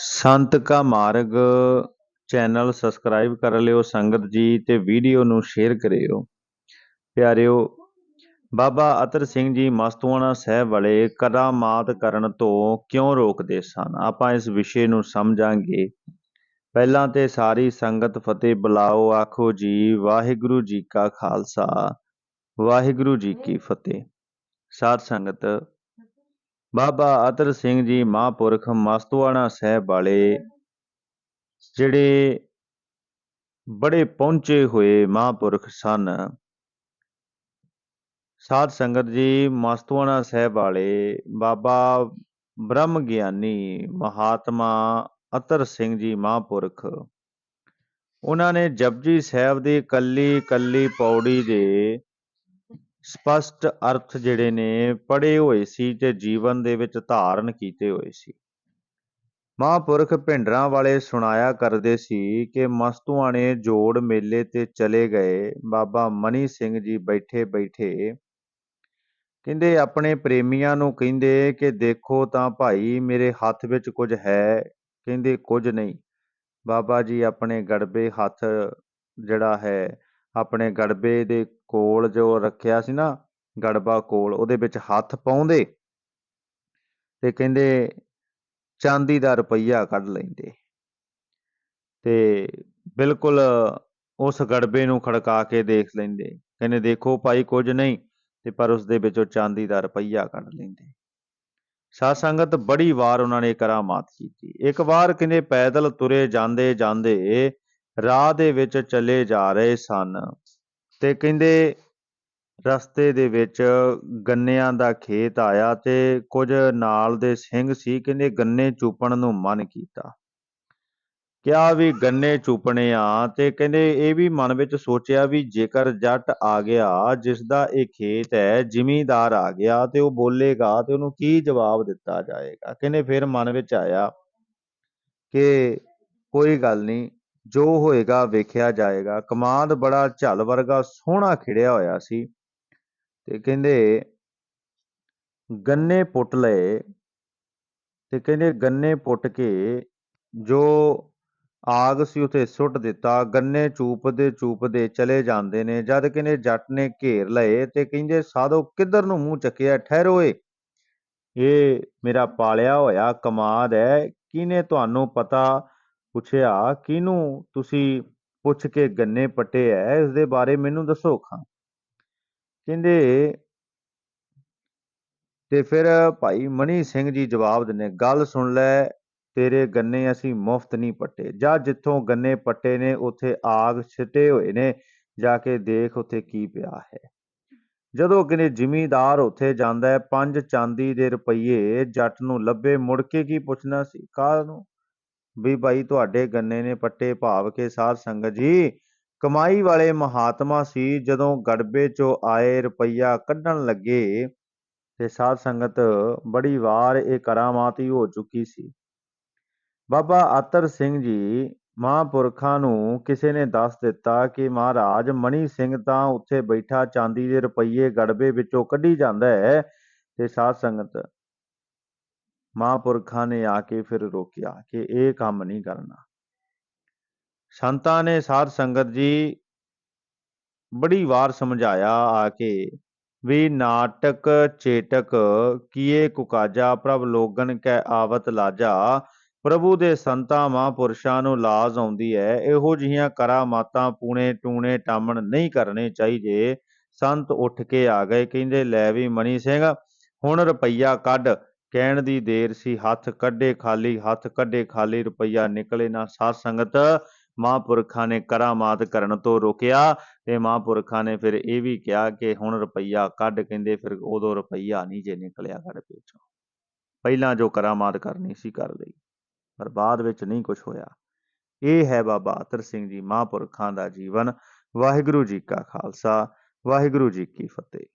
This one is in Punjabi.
ਸੰਤ ਕਾ ਮਾਰਗ ਚੈਨਲ ਸਬਸਕ੍ਰਾਈਬ ਕਰ ਲਿਓ, ਸੰਗਤ ਜੀ ਤੇ ਵੀਡੀਓ ਨੂੰ ਸ਼ੇਅਰ ਕਰਿਓ। ਪਿਆਰਿਓ, ਬਾਬਾ ਅਤਰ ਸਿੰਘ ਜੀ ਮਸਤੂਆਣਾ ਸਾਹਿਬ ਵਾਲੇ ਕਰਾਮਾਤ ਕਰਨ ਤੋਂ ਕਿਉਂ ਰੋਕਦੇ ਸਨ? ਆਪਾਂ ਇਸ ਵਿਸ਼ੇ ਨੂੰ ਸਮਝਾਂਗੇ। ਪਹਿਲਾਂ ਤੇ ਸਾਰੀ ਸੰਗਤ ਫਤਿਹ ਬੁਲਾਓ, ਆਖੋ ਜੀ, ਵਾਹਿਗੁਰੂ ਜੀ ਕਾ ਖਾਲਸਾ, ਵਾਹਿਗੁਰੂ ਜੀ ਕੀ ਫਤਿਹ। ਸਾਧ ਸੰਗਤ ਬਾਬਾ ਅਤਰ ਸਿੰਘ ਜੀ ਮਹਾਂਪੁਰਖ ਮਸਤੂਆਣਾ ਸਾਹਿਬ ਵਾਲੇ, ਜਿਹੜੇ ਬੜੇ ਪਹੁੰਚੇ ਹੋਏ ਮਹਾਂਪੁਰਖ ਸਨ। ਸਾਧ ਸੰਗਤ ਜੀ ਮਸਤੂਆਣਾ ਸਾਹਿਬ ਵਾਲੇ, ਬਾਬਾ ਬ੍ਰਹਮ ਗਿਆਨੀ ਮਹਾਤਮਾ ਅਤਰ ਸਿੰਘ ਜੀ ਮਹਾਂਪੁਰਖ, ਉਹਨਾਂ ਨੇ ਜਪਜੀ ਸਾਹਿਬ ਦੀ ਕੱਲੀ ਕੱਲੀ ਪੌੜੀ ਦੇ ਸਪਸ਼ਟ ਅਰਥ ਜਿਹੜੇ ਨੇ ਪੜੇ ਹੋਏ ਸੀ ਤੇ ਜੀਵਨ ਦੇ ਵਿੱਚ ਧਾਰਨ ਕੀਤੇ ਹੋਏ ਸੀ। ਮਹਾਂਪੁਰਖ ਭਿੰਡਰਾਂ ਵਾਲੇ ਸੁਣਾਇਆ ਕਰਦੇ ਸੀ ਕਿ ਮਸਤੂਆਣੇ ਜੋੜ ਮੇਲੇ ਤੇ ਚਲੇ ਗਏ। ਬਾਬਾ ਮਨੀ ਸਿੰਘ ਜੀ ਬੈਠੇ ਬੈਠੇ ਕਹਿੰਦੇ, ਆਪਣੇ ਪ੍ਰੇਮੀਆਂ ਨੂੰ ਕਹਿੰਦੇ ਕਿ ਦੇਖੋ ਤਾਂ ਭਾਈ ਮੇਰੇ ਹੱਥ ਵਿੱਚ ਕੁਝ ਹੈ। ਕਹਿੰਦੇ, ਕੁਝ ਨਹੀਂ। ਬਾਬਾ ਜੀ ਆਪਣੇ ਗੜਬੇ ਹੱਥ ਜਿਹੜਾ ਹੈ ਆਪਣੇ ਗੜਬੇ ਦੇ ਕੋਲ ਜੋ ਰੱਖਿਆ ਸੀ ਨਾ, ਗੜਬਾ ਕੋਲ, ਉਹਦੇ ਵਿੱਚ ਹੱਥ ਪਾਉਂਦੇ ਤੇ ਕਹਿੰਦੇ ਚਾਂਦੀ ਦਾ ਰੁਪਈਆ ਕੱਢ ਲੈਂਦੇ। ਤੇ ਬਿਲਕੁਲ ਉਸ ਗੜਬੇ ਨੂੰ ਖੜਕਾ ਕੇ ਦੇਖ ਲੈਂਦੇ। ਕਹਿੰਦੇ ਦੇਖੋ ਭਾਈ ਕੁਝ ਨਹੀਂ ਤੇ ਪਰ ਉਸ ਦੇ ਵਿੱਚੋਂ ਚਾਂਦੀ ਦਾ ਰੁਪਈਆ ਕੱਢ ਲੈਂਦੇ। ਸਾਧ ਸੰਗਤ ਬੜੀ ਵਾਰ ਉਹਨਾਂ ਨੇ ਕਰਾਮਾਤ ਕੀਤੀ। ਇੱਕ ਵਾਰ ਕਹਿੰਦੇ ਪੈਦਲ ਤੁਰੇ ਜਾਂਦੇ ਜਾਂਦੇ ਰਾਹ ਦੇ ਵਿੱਚ ਚਲੇ ਜਾ ਰਹੇ ਸਨ ਤੇ ਕਹਿੰਦੇ ਰਸਤੇ ਦੇ ਵਿੱਚ ਗੰਨਿਆਂ ਦਾ ਖੇਤ ਆਇਆ ਤੇ ਕੁਝ ਨਾਲ ਦੇ ਸਿੰਘ ਸੀ, ਕਹਿੰਦੇ ਗੰਨੇ ਚੂਪਣ ਨੂੰ ਮਨ ਕੀਤਾ। ਕਿਹਾ ਵੀ ਗੰਨੇ ਚੂਪਣੇ ਆ ਤੇ ਕਹਿੰਦੇ ਇਹ ਵੀ ਮਨ ਵਿੱਚ ਸੋਚਿਆ ਵੀ ਜੇਕਰ ਜੱਟ ਆ ਗਿਆ ਜਿਸ ਦਾ ਇਹ ਖੇਤ ਹੈ, ਜ਼ਿਮੀਂਦਾਰ ਆ ਗਿਆ ਤੇ ਉਹ ਬੋਲੇਗਾ ਤੇ ਉਹਨੂੰ ਕੀ ਜਵਾਬ ਦਿੱਤਾ ਜਾਏਗਾ? ਕਹਿੰਦੇ ਫਿਰ ਮਨ ਵਿੱਚ ਆਇਆ ਕਿ ਕੋਈ ਗੱਲ ਨਹੀਂ ਜੋ ਹੋਏਗਾ ਵੇਖਿਆ ਜਾਏਗਾ। ਕਮਾਦ ਬੜਾ ਝੱਲ ਵਰਗਾ ਸੋਹਣਾ ਖਿੜਿਆ ਹੋਇਆ ਸੀ ਤੇ ਕਹਿੰਦੇ, ਗੰਨੇ ਪੁੱਟ ਲਏ ਤੇ ਕਹਿੰਦੇ ਗੰਨੇ ਪੁੱਟ ਕੇ ਜੋ ਆਗ ਸੀ ਉਥੇ ਸੁੱਟ ਦਿੱਤਾ। ਗੰਨੇ ਚੂਪਦੇ ਚੂਪਦੇ ਚਲੇ ਜਾਂਦੇ ਨੇ। ਜਦ ਕਹਿੰਦੇ ਜੱਟ ਨੇ ਘੇਰ ਲਏ ਤੇ ਕਹਿੰਦੇ, ਸਾਧੋ, ਕਿੱਧਰ ਨੂੰ ਮੂੰਹ ਚੱਕਿਆ? ਠਹਿਰੋਏ ਇਹ ਮੇਰਾ ਪਾਲਿਆ ਹੋਇਆ ਕਮਾਦ ਹੈ। ਕਿਨੇ ਤੁਹਾਨੂੰ ਪਤਾ ਪੁੱਛਿਆ, ਕਿਹਨੂੰ ਤੁਸੀਂ ਪੁੱਛ ਕੇ ਗੰਨੇ ਪੱਟੇ ਐ? ਇਸ ਦੇ ਬਾਰੇ ਮੈਨੂੰ ਦੱਸੋ ਖਾਂ ਕਹਿੰਦੇ, ਤੇ ਫਿਰ ਭਾਈ ਮਨੀ ਸਿੰਘ ਜੀ ਜਵਾਬ ਦਿੰਦੇ, ਗੱਲ ਸੁਣ ਲੈ, ਤੇਰੇ ਗੰਨੇ ਅਸੀਂ ਮੁਫਤ ਨਹੀਂ ਪੱਟੇ। ਜਾਂ ਜਿੱਥੋਂ ਗੰਨੇ ਪੱਟੇ ਨੇ, ਉੱਥੇ ਆਗ ਛਿੱਟੇ ਹੋਏ ਨੇ। ਜਾ ਕੇ ਦੇਖ ਉੱਥੇ ਕੀ ਪਿਆ ਹੈ। ਜਦੋਂ ਕਿਨੇ ਜ਼ਿਮੀਦਾਰ ਉੱਥੇ ਜਾਂਦਾ ਹੈ, ਪੰਜ ਚਾਂਦੀ ਦੇ ਰੁਪਈਏ ਜੱਟ ਨੂੰ ਲੱਭੇ, ਮੁੜ ਕੇ ਕੀ ਪੁੱਛਣਾ ਸੀ? ਕਾਹ ਨੂੰ ਵੀ ਭਾਈ ਤੁਹਾਡੇ ਗੰਨੇ ਨੇ ਪੱਟੇ ਭਾਵ ਕੇ ਸਾਧ ਸੰਗਤ ਜੀ। ਕਮਾਈ ਵਾਲੇ ਮਹਾਤਮਾ ਸੀ, ਜਦੋਂ ਗੜਬੇ ਚੋਂ ਆਏ ਰੁਪਈਆ ਕੱਢਣ ਲੱਗੇ ਤੇ ਸਾਧ ਸੰਗਤ ਬੜੀ ਵਾਰ ਇਹ ਕਰਾਮਾਤੀ ਹੋ ਚੁੱਕੀ ਸੀ। ਬਾਬਾ ਅਤਰ ਸਿੰਘ ਜੀ ਮਹਾਂਪੁਰਖਾਂ ਨੂੰ ਕਿਸੇ ਨੇ ਦੱਸ ਦਿੱਤਾ ਕਿ ਮਹਾਰਾਜ ਮਣੀ ਸਿੰਘ ਤਾਂ ਉੱਥੇ ਬੈਠਾ ਚਾਂਦੀ ਦੇ ਰੁਪਈਏ ਗੜਬੇ ਵਿੱਚੋਂ ਕੱਢੀ ਜਾਂਦਾ ਹੈ ਤੇ ਸਾਧ ਸੰਗਤ ਮਹਾਂਪੁਰਖਾਂ ਨੇ ਆ ਕੇ ਫਿਰ ਰੋਕਿਆ ਕਿ ਇਹ ਕੰਮ ਨਹੀਂ ਕਰਨਾ। ਸੰਤਾਂ ਨੇ ਸਾਧ ਸੰਗਤ ਜੀ ਬੜੀ ਵਾਰ ਸਮਝਾਇਆ ਆ ਕੇ ਵੀ ਨਾਟਕ ਚੇਟਕ ਕੀਏ ਕੁਕਾਜਾ, ਪ੍ਰਭ ਲੋਗਨ ਕੈ ਆਵਤ ਲਾਜਾ। ਪ੍ਰਭੂ ਦੇ ਸੰਤਾਂ ਮਹਾਂਪੁਰਸ਼ਾਂ ਨੂੰ ਲਾਜ ਆਉਂਦੀ ਹੈ ਇਹੋ ਜਿਹੀਆਂ ਕਰਾਮਾਤਾਂ ਪੂਣੇ ਟੂਣੇ ਟਾਮਣ ਨਹੀਂ ਕਰਨੇ ਚਾਹੀਦੇ। ਸੰਤ ਉੱਠ ਕੇ ਆ ਗਏ, ਕਹਿੰਦੇ, ਲੈ ਵੀ ਮਣੀ ਸਿੰਘ, ਹੁਣ ਰੁਪਈਆ ਕੱਢ। ਕਹਿਣ ਦੀ ਦੇਰ ਸੀ, ਹੱਥ ਕੱਢੇ ਖਾਲੀ, ਹੱਥ ਕੱਢੇ ਖਾਲੀ, ਰੁਪਈਆ ਨਿਕਲੇ ਨਾ, ਸਾਧ ਸੰਗਤ ਮਹਾਂਪੁਰਖਾਂ ਨੇ ਕਰਾਮਾਤ ਕਰਨ ਤੋਂ ਰੋਕਿਆ ਤੇ ਮਹਾਂਪੁਰਖਾਂ ਨੇ ਫਿਰ ਇਹ ਵੀ ਕਿਹਾ ਕਿ ਹੁਣ ਰੁਪਈਆ ਕੱਢ ਕਹਿੰਦੇ ਫਿਰ ਉਦੋਂ ਰੁਪਈਆ ਨਹੀਂ ਜੇ ਨਿਕਲਿਆ ਗੜ ਪੇਚੋਂ ਪਹਿਲਾਂ ਜੋ ਕਰਾਮਾਤ ਕਰਨੀ ਸੀ ਕਰ ਲਈ, ਪਰ ਬਾਅਦ ਵਿੱਚ ਨਹੀਂ ਕੁਝ ਹੋਇਆ। ਇਹ ਹੈ ਬਾਬਾ ਅਤਰ ਸਿੰਘ ਜੀ ਮਹਾਂਪੁਰਖਾਂ ਦਾ ਜੀਵਨ। ਵਾਹਿਗੁਰੂ ਜੀ ਕਾ ਖਾਲਸਾ, ਵਾਹਿਗੁਰੂ ਜੀ ਕੀ ਫਤਿਹ।